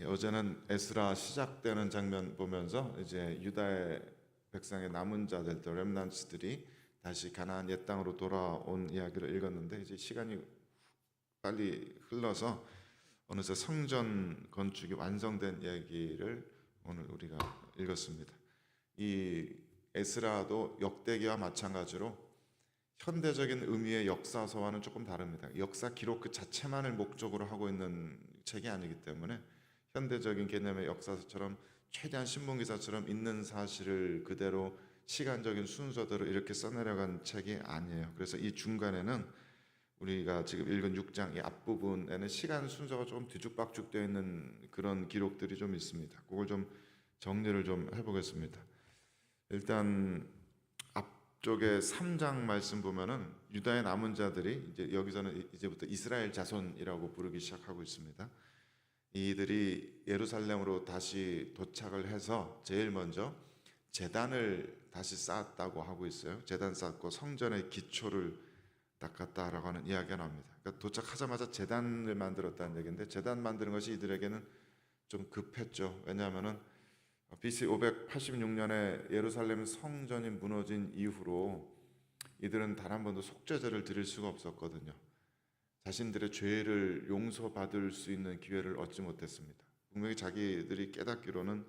예, 어제는 에스라 시작되는 장면 보면서 이제 유다의 백성의 남은 자들, 또 렘난츠들이 다시 가나안 옛 땅으로 돌아온 이야기를 읽었는데 이제 시간이 빨리 흘러서 어느새 성전 건축이 완성된 이야기를 오늘 우리가 읽었습니다. 이 에스라도 역대기와 마찬가지로 현대적인 의미의 역사서와는 조금 다릅니다. 역사 기록 그 자체만을 목적으로 하고 있는 책이 아니기 때문에 현대적인 개념의 역사서처럼 최대한 신문 기사처럼 있는 사실을 그대로 시간적인 순서대로 이렇게 써내려간 책이 아니에요. 그래서 이 중간에는 우리가 지금 읽은 6장 이 앞부분에는 시간 순서가 조금 뒤죽박죽 되어 있는 그런 기록들이 좀 있습니다. 그걸 좀 정리를 좀 해보겠습니다. 일단 앞쪽에 3장 말씀 보면은 유다의 남은 자들이 이제 여기서는 이제부터 이스라엘 자손이라고 부르기 시작하고 있습니다. 이들이 예루살렘으로 다시 도착을 해서 제일 먼저 재단을 다시 쌓았다고 하고 있어요. 재단 쌓고 성전의 기초를 닦았다라고 하는 이야기가 나옵니다. 그러니까 도착하자마자 재단을 만들었다는 얘기인데 재단 만드는 것이 이들에게는 좀 급했죠. 왜냐하면은 BC 586년에 예루살렘 성전이 무너진 이후로 이들은 단 한 번도 속죄제를 드릴 수가 없었거든요. 자신들의 죄를 용서받을 수 있는 기회를 얻지 못했습니다. 분명히 자기들이 깨닫기로는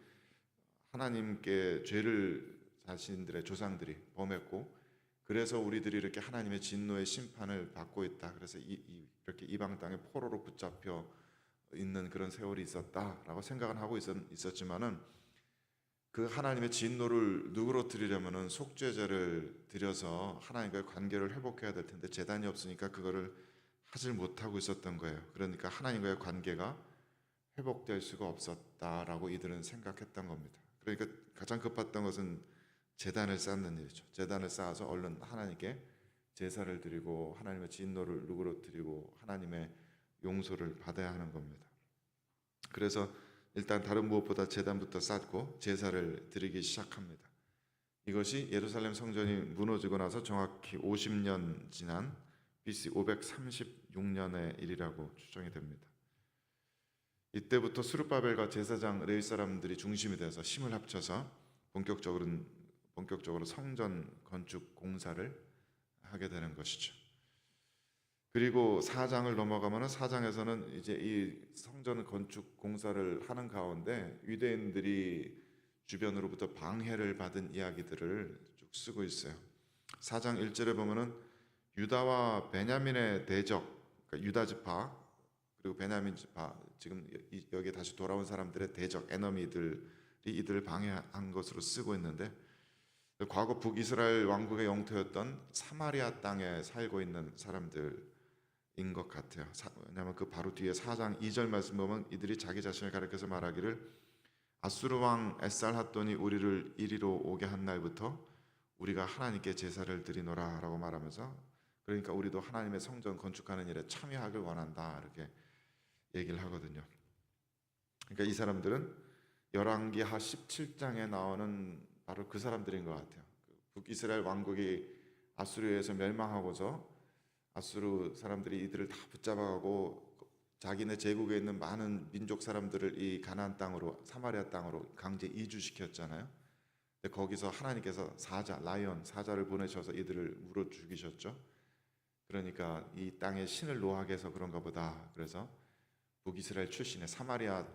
하나님께 죄를 자신들의 조상들이 범했고 그래서 우리들이 이렇게 하나님의 진노의 심판을 받고 있다. 그래서 이, 이, 이렇게 이방 땅에 포로로 붙잡혀 있는 그런 세월이 있었다라고 생각은 하고 있었, 있었지만은 그 하나님의 진노를 누그러뜨리려면은 속죄제를 드려서 하나님과의 관계를 회복해야 될 텐데 재단이 없으니까 그거를 하질 못하고 있었던 거예요. 그러니까 하나님과의 관계가 회복될 수가 없었다라고 이들은 생각했던 겁니다. 그러니까 가장 급했던 것은 재단을 쌓는 일이죠. 재단을 쌓아서 얼른 하나님께 제사를 드리고 하나님의 진노를 누그러뜨리고 하나님의 용서를 받아야 하는 겁니다. 그래서 일단 다른 무엇보다 재단부터 쌓고 제사를 드리기 시작합니다. 이것이 예루살렘 성전이 무너지고 나서 정확히 50년 지난 BC 536년의 일이라고 추정이 됩니다. 이때부터 수르바벨과 제사장 레위 사람들이 중심이 돼서 힘을 합쳐서 본격적으로 본격적으로 성전 건축 공사를 하게 되는 것이죠. 그리고 4장을 넘어가면은 4장에서는 이제 이 성전 건축 공사를 하는 가운데 유대인들이 주변으로부터 방해를 받은 이야기들을 쭉 쓰고 있어요. 4장 1절에 보면은 유다와 베냐민의 대적, 그러니까 유다 지파 그리고 베냐민 지파 지금 이- 여기에 다시 돌아온 사람들의 대적 에너미들이 이들을 방해한 것으로 쓰고 있는데 과거 북이스라엘 왕국의 영토였던 사마리아 땅에 살고 있는 사람들인 것 같아요. 사- 왜냐하면 그 바로 뒤에 4장 2절 말씀 보면 이들이 자기 자신을 가리켜서 말하기를 아수르 왕 에살핫돈이 우리를 이리로 오게 한 날부터 우리가 하나님께 제사를 드리노라라고 말하면서 그러니까 우리도 하나님의 성전 건축하는 일에 참여하길 원한다 이렇게 얘기를 하거든요. 그러니까 이 사람들은 열왕기하 17장에 나오는 바로 그 사람들인 것 같아요. 그 북이스라엘 왕국이 아수르에서 멸망하고서 아수르 사람들이 이들을 다 붙잡아가고 자기네 제국에 있는 많은 민족 사람들을 이 가나안 땅으로 사마리아 땅으로 강제 이주시켰잖아요. 근데 거기서 하나님께서 사자 라이언 사자를 보내셔서 이들을 물어 죽이셨죠. 그러니까 이 땅에 신을 노하게 해서 그런가 보다. 그래서 북이스라엘 출신의 사마리아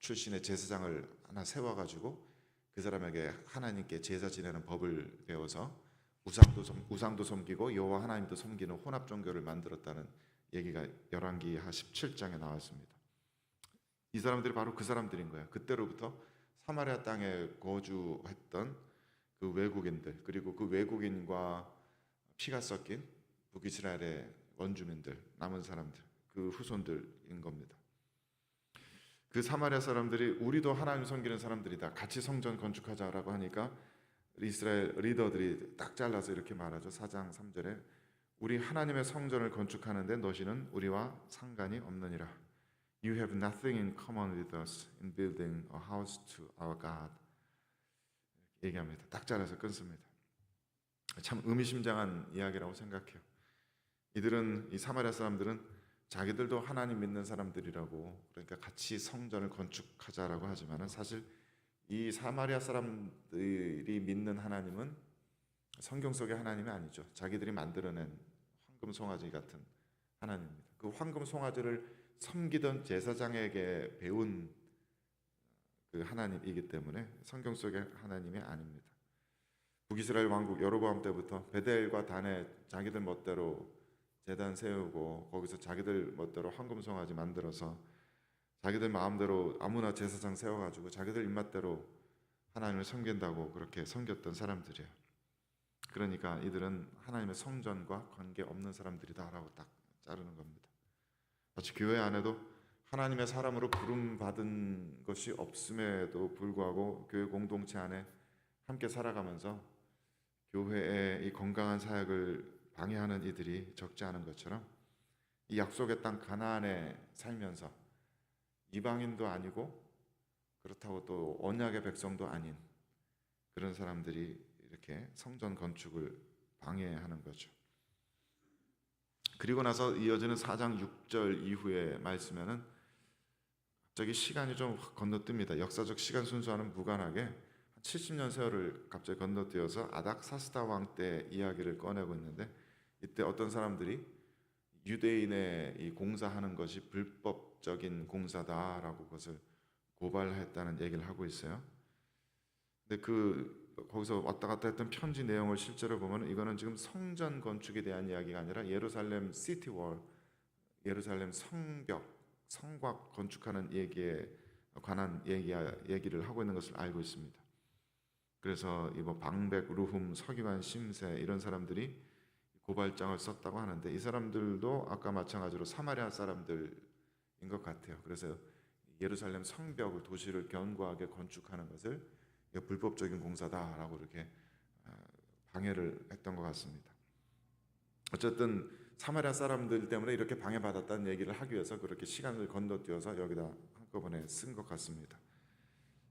출신의 제사장을 하나 세워가지고 그 사람에게 하나님께 제사 지내는 법을 배워서 우상도 섬, 우상도 섬기고 여호와 하나님도 섬기는 혼합 종교를 만들었다는 얘기가 열왕기 하 17장에 나왔습니다. 이 사람들이 바로 그 사람들인 거예요. 그때로부터 사마리아 땅에 거주했던 그 외국인들 그리고 그 외국인과 피가 섞인 북이스라엘의 원주민들 남은 사람들 그 후손들인 겁니다. 그 사마리아 사람들이 우리도 하나님 섬기는 사람들이다. 같이 성전 건축하자라고 하니까 이스라엘 리더들이 딱 잘라서 이렇게 말하죠. 4장 3절에 우리 하나님의 성전을 건축하는데 너희는 우리와 상관이 없느니라. You have nothing in common with us in building a house to our God. 얘기합니다. 딱 잘라서 끊습니다. 참 의미심장한 이야기라고 생각해요. 이들은 이 사마리아 사람들은 자기들도 하나님 믿는 사람들이라고 그러니까 같이 성전을 건축하자라고 하지만은 사실 이 사마리아 사람들이 믿는 하나님은 성경 속의 하나님이 아니죠. 자기들이 만들어낸 황금 송아지 같은 하나님입니다. 그 황금 송아지를 섬기던 제사장에게 배운 그 하나님이기 때문에 성경 속의 하나님이 아닙니다. 북이스라엘 왕국 여로보암 때부터 베델과 단에 자기들 멋대로 재단 세우고 거기서 자기들 멋대로 황금 송아지 만들어서 자기들 마음대로 아무나 제사장 세워가지고 자기들 입맛대로 하나님을 섬긴다고 그렇게 섬겼던 사람들이에요. 그러니까 이들은 하나님의 성전과 관계 없는 사람들이다라고 딱 자르는 겁니다. 마치 교회 안에도 하나님의 사람으로 부름 받은 것이 없음에도 불구하고 교회 공동체 안에 함께 살아가면서 교회의 이 건강한 사역을 방해하는 이들이 적지 않은 것처럼 이 약속의 땅 가나안에 살면서 이방인도 아니고 그렇다고 또 언약의 백성도 아닌 그런 사람들이 이렇게 성전 건축을 방해하는 거죠. 그리고 나서 이어지는 4장 6절 이후의 말씀에는 갑자기 시간이 좀확 건너뜁니다. 역사적 시간 순서와는 무관하게 70년 세월을 갑자기 건너뛰어서 아닥사스다 왕 때 이야기를 꺼내고 있는데 이때 어떤 사람들이 유대인의 이 공사하는 것이 불법적인 공사다라고 그것을 고발했다는 얘기를 하고 있어요. 근데 그 거기서 왔다 갔다 했던 편지 내용을 실제로 보면 이거는 지금 성전 건축에 대한 이야기가 아니라 예루살렘 시티월, 예루살렘 성벽, 성곽 건축하는 얘기에 관한 얘기 얘기를 하고 있는 것을 알고 있습니다. 그래서 이뭐 방백, 루훔, 서기관, 심세 이런 사람들이 고발장을 썼다고 하는데 이 사람들도 아까 마찬가지로 사마리아 사람들인 것 같아요. 그래서 예루살렘 성벽을 도시를 견고하게 건축하는 것을 불법적인 공사다라고 이렇게 어, 방해를 했던 것 같습니다. 어쨌든 사마리아 사람들 때문에 이렇게 방해받았다는 얘기를 하기 위해서 그렇게 시간을 건너뛰어서 여기다 한꺼번에 쓴 것 같습니다.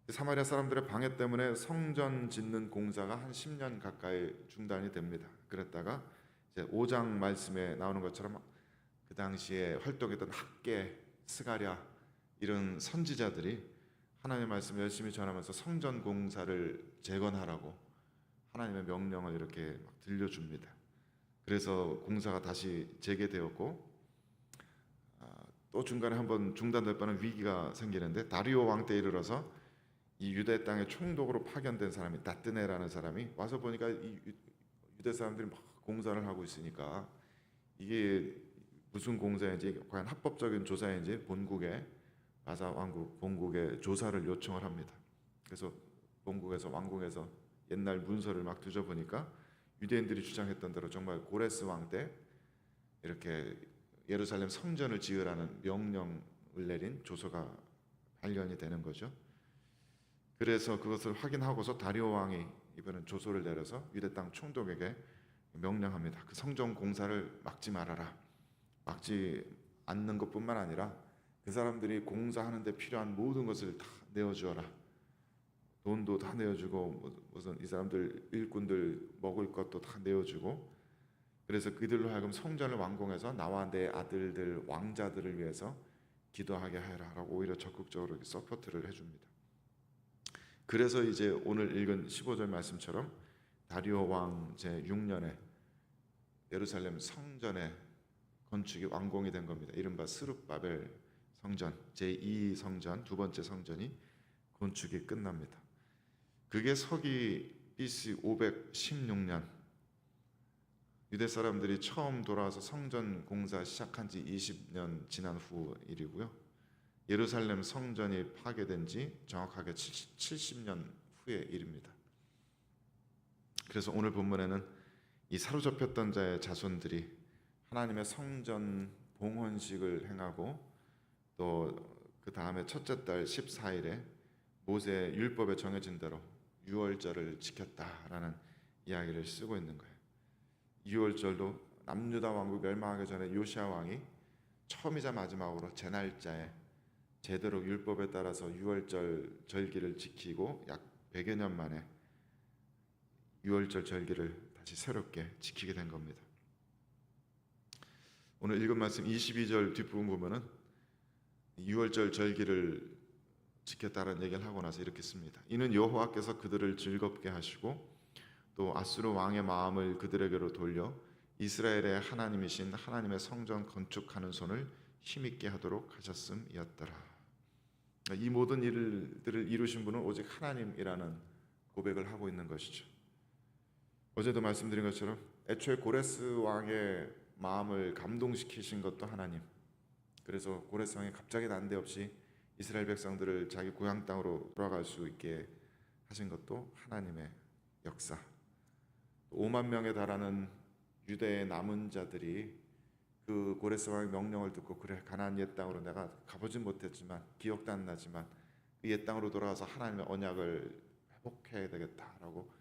사마리아 사람들의 방해 때문에 성전 짓는 공사가 한 10년 가까이 중단이 됩니다. 그랬다가 이제 5장 말씀에 나오는 것처럼 그 당시에 활동했던 학계, 스가랴 이런 선지자들이 하나님의 말씀을 열심히 전하면서 성전 공사를 재건하라고 하나님의 명령을 이렇게 막 들려줍니다. 그래서 공사가 다시 재개되었고 아, 또 중간에 한번 중단될 뻔한 위기가 생기는데 다리오 왕 때 이르러서 이 유대 땅에 총독으로 파견된 사람이 다뜨네라는 사람이 와서 보니까 이 유- 유대 사람들이 막 공사를 하고 있으니까 이게 무슨 공사인지 과연 합법적인 조사인지 본국에 아사 왕국 본국에 조사를 요청을 합니다. 그래서 본국에서 왕궁에서 옛날 문서를 막 뒤져보니까 유대인들이 주장했던 대로 정말 고레스 왕 때 이렇게 예루살렘 성전을 지으라는 명령을 내린 조서가 발견이 되는 거죠. 그래서 그것을 확인하고서 다리오 왕이 이번엔 조서를 내려서 유대 땅 총독에게 명령합니다. 그 성전 공사를 막지 말아라. 막지 않는 것뿐만 아니라 그 사람들이 공사하는데 필요한 모든 것을 다 내어주어라. 돈도 다 내어주고 뭐- 무슨 이 사람들 일꾼들 먹을 것도 다 내어주고 그래서 그들로 하여금 성전을 완공해서 나와 내 아들들 왕자들을 위해서 기도하게 하라라고 오히려 적극적으로 서포트를 해줍니다. 그래서 이제 오늘 읽은 15절 말씀처럼 다리오 왕 제 6년에 예루살렘 성전의 건축이 완공이 된 겁니다. 이른바 스룹바벨 성전 제2 성전 두 번째 성전이 건축이 끝납니다. 그게 서기 BC 516년 유대 사람들이 처음 돌아와서 성전 공사 시작한 지 20년 지난 후 일이고요. 예루살렘 성전이 파괴된 지 정확하게 70 년 후의 일입니다. 그래서 오늘 본문에는 이 사로잡혔던 자의 자손들이 하나님의 성전 봉헌식을 행하고 또 그 다음에 첫째 달 14일에 모세 율법에 정해진 대로 유월절을 지켰다라는 이야기를 쓰고 있는 거예요. 유월절도 남유다 왕국 멸망하기 전에 요시아 왕이 처음이자 마지막으로 제 날짜에 제대로 율법에 따라서 유월절 절기를 지키고 약 100여 년 만에 유월절 절기를 다시 새롭게 지키게 된 겁니다. 오늘 읽은 말씀 22절 뒷부분 보면은 유월절 절기를 지켰다는 얘기를 하고 나서 이렇게 씁니다. 이는 여호와께서 그들을 즐겁게 하시고 또 아수르 왕의 마음을 그들에게로 돌려 이스라엘의 하나님이신 하나님의 성전 건축하는 손을 힘있게 하도록 하셨음이었더라. 이 모든 일들을 이루신 분은 오직 하나님이라는 고백을 하고 있는 것이죠. 어제도 말씀드린 것처럼 애초에 고레스 왕의 마음을 감동시키신 것도 하나님. 그래서 고레스 왕이 갑자기 난데없이 이스라엘 백성들을 자기 고향 땅으로 돌아갈 수 있게 하신 것도 하나님의 역사. 5만 명에 달하는 유대의 남은 자들이 그 고레스 왕의 명령을 듣고 그래 가나안 옛 땅으로 내가 가보진 못했지만 기억도 안 나지만 그 옛 땅으로 돌아가서 하나님의 언약을 회복해야 되겠다라고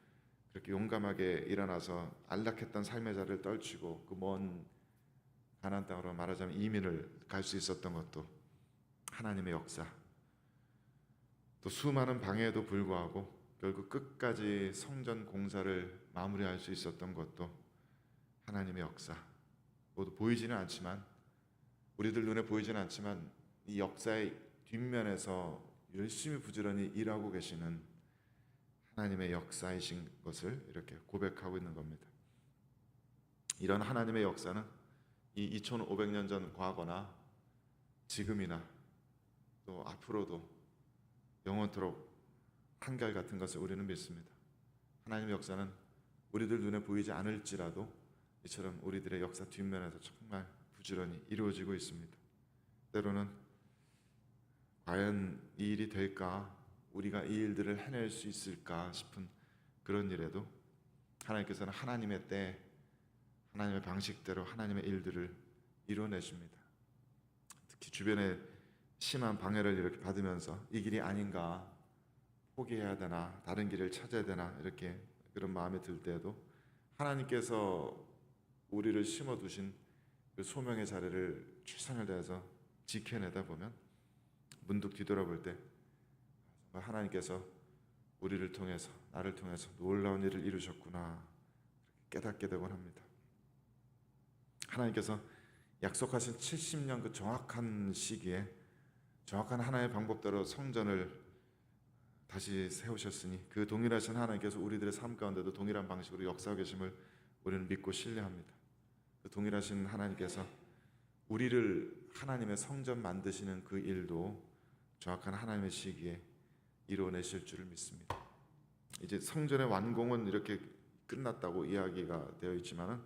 그렇게 용감하게 일어나서 안락했던 삶의 자리를 떨치고 그 먼 가나안 땅으로 말하자면 이민을 갈 수 있었던 것도 하나님의 역사. 또 수많은 방해에도 불구하고 결국 끝까지 성전 공사를 마무리할 수 있었던 것도 하나님의 역사. 모두 보이지는 않지만 우리들 눈에 보이지는 않지만 이 역사의 뒷면에서 열심히 부지런히 일하고 계시는 하나님의 역사이신 것을 이렇게 고백하고 있는 겁니다. 이런 하나님의 역사는 이 2500년 전 과거나 지금이나 또 앞으로도 영원토록 한결같은 것을 우리는 믿습니다. 하나님의 역사는 우리들 눈에 보이지 않을지라도 이처럼 우리들의 역사 뒷면에서 정말 부지런히 이루어지고 있습니다. 때로는 과연 이 일이 될까? 우리가 이 일들을 해낼 수 있을까 싶은 그런 일에도 하나님께서는 하나님의 때, 하나님의 방식대로 하나님의 일들을 이뤄내십니다. 특히 주변에 심한 방해를 이렇게 받으면서 이 길이 아닌가 포기해야 되나 다른 길을 찾아야 되나 이렇게 그런 마음이 들 때에도 하나님께서 우리를 심어 두신 그 소명의 자리를 최선을 다해서 지켜내다 보면 문득 뒤돌아볼 때 하나님께서 우리를 통해서 나를 통해서 놀라운 일을 이루셨구나 깨닫게 되곤 합니다. 하나님께서 약속하신 70년 그 정확한 시기에 정확한 하나의 방법대로 성전을 다시 세우셨으니 그 동일하신 하나님께서 우리들의 삶 가운데도 동일한 방식으로 역사하고 계심을 우리는 믿고 신뢰합니다. 그 동일하신 하나님께서 우리를 하나님의 성전 만드시는 그 일도 정확한 하나님의 시기에 이루어내실 줄을 믿습니다. 이제 성전의 완공은 이렇게 끝났다고 이야기가 되어 있지만은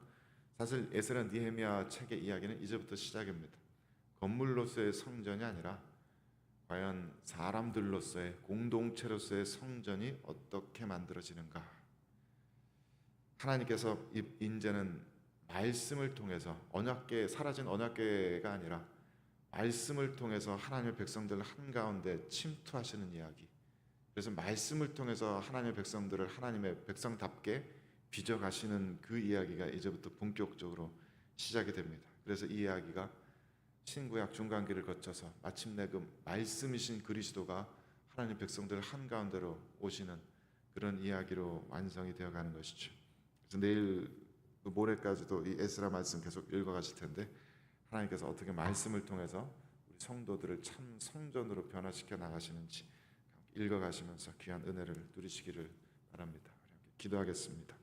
사실 에스라 니헤미야 책의 이야기는 이제부터 시작입니다. 건물로서의 성전이 아니라 과연 사람들로서의 공동체로서의 성전이 어떻게 만들어지는가? 하나님께서 이 인제는 말씀을 통해서 언약계 사라진 언약계가 아니라 말씀을 통해서 하나님의 백성들 한 가운데 침투하시는 이야기. 그래서 말씀을 통해서 하나님의 백성들을 하나님의 백성답게 빚어 가시는 그 이야기가 이제부터 본격적으로 시작이 됩니다. 그래서 이 이야기가 신구약 중간기를 거쳐서 마침내 그 말씀이신 그리스도가 하나님 백성들 한 가운데로 오시는 그런 이야기로 완성이 되어 가는 것이죠. 그래서 내일 그 모레까지도 이 에스라 말씀 계속 읽어 가실 텐데 하나님께서 어떻게 말씀을 통해서 우리 성도들을 참 성전으로 변화시켜 나가시는지 읽어가시면서 귀한 은혜를 누리시기를 바랍니다. 기도하겠습니다.